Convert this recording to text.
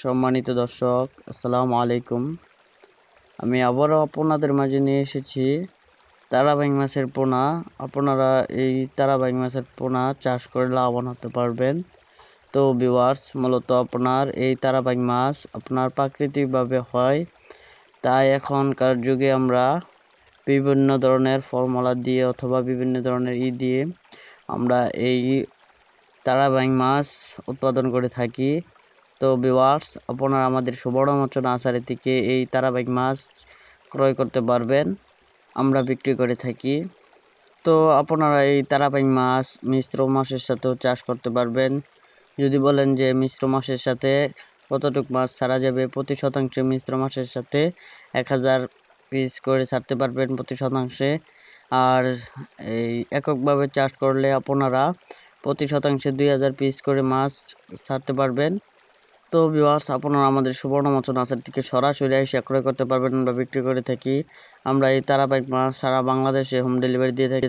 সম্মানিত দর্শক, আসসালামু আলাইকুম। আমি আবারও আপনাদের মাঝে নিয়ে এসেছি তারাবাইং মাছের পোনা। আপনারা এই তারাবাইং মাছের পোনা চাষ করে লাভবান হতে পারবেন। তো বিওয়ার্স মূলত আপনার এই তারাবাইং মাছ আপনার প্রাকৃতিকভাবে হয়। তাই এখনকার যুগে আমরা বিভিন্ন ধরনের ফর্মুলা দিয়ে অথবা বিভিন্ন ধরনের ই দিয়ে আমরা এই তারাবাইং মাছ উৎপাদন করে থাকি। তো ভিওয়ার্স আপনারা আমাদের সুবর্ণমোচন আচারে থেকে এই তারাবাইক মাছ ক্রয় করতে পারবেন। আমরা বিক্রি করে থাকি। তো আপনারা এই তারাবাইক মাছ মিশ্র মাছের সাথেও চাষ করতে পারবেন। যদি বলেন যে মিশ্র মাছের সাথে কতটুক মাছ ছাড়া যাবে, প্রতি শতাংশে মিশ্র মাছের সাথে এক হাজার পিস করে ছাড়তে পারবেন প্রতি শতাংশে। আর এই এককভাবে চাষ করলে আপনারা প্রতি শতাংশে দুই হাজার পিস করে মাছ ছাড়তে পারবেন। তো ভিউয়ার্স আপনারা আমাদের সুবর্ণ মচন আচার থেকে সরাসরি এসে ক্রয় করতে পারবেন। বা বিক্রি করে থাকি। আমরা এই তারাবাইক মাছ সারা বাংলাদেশে হোম ডেলিভারি দিয়ে থাকি।